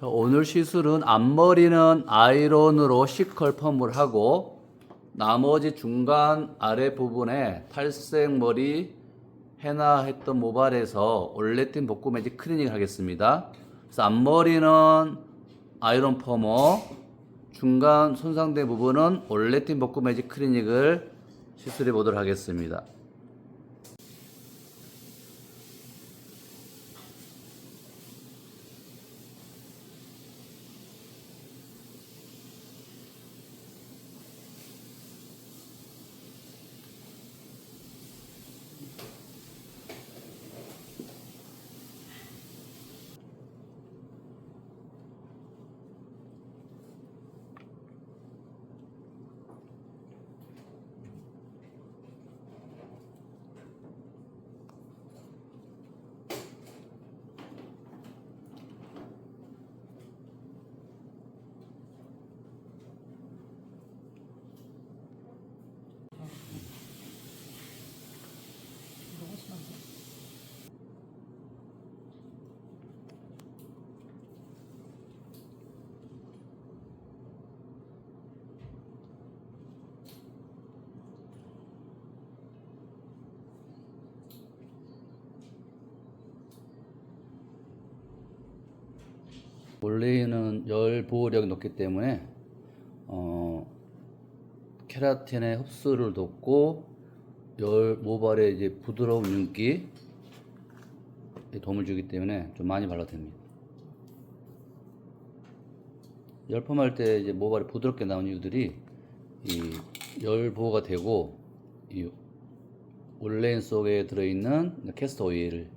자, 오늘 시술은 앞머리는 아이론으로 시컬 펌을 하고 나머지 중간 아래 부분에 탈색 머리 해나 했던 모발에서 올레틴 복구 매직 클리닝을 하겠습니다. 그래서 앞머리는 아이론 펌어 중간 손상된 부분은 올레틴 복구 매직 클리닉을 시술해 보도록 하겠습니다. 원래는 열 보호력이 높기 때문에 어, 케라틴의 흡수를 돕고 열 모발의 이제 부드러운 윤기 도움을 주기 때문에 좀 많이 발라도 됩니다. 열펌할 때 이제 모발이 부드럽게 나온 이유들이 이 열 보호가 되고 이 올레인 속에 들어있는 캐스터 오일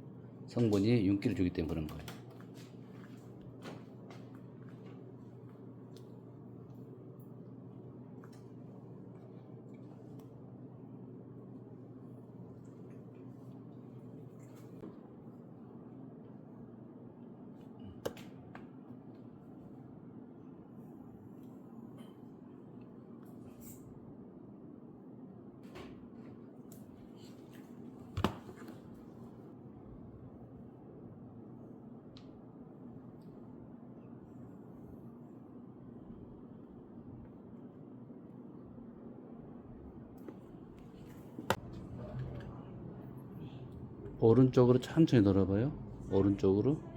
성분이 윤기를 주기 때문에 그런 거예요. 오른쪽으로 천천히 돌아봐요. 오른쪽으로.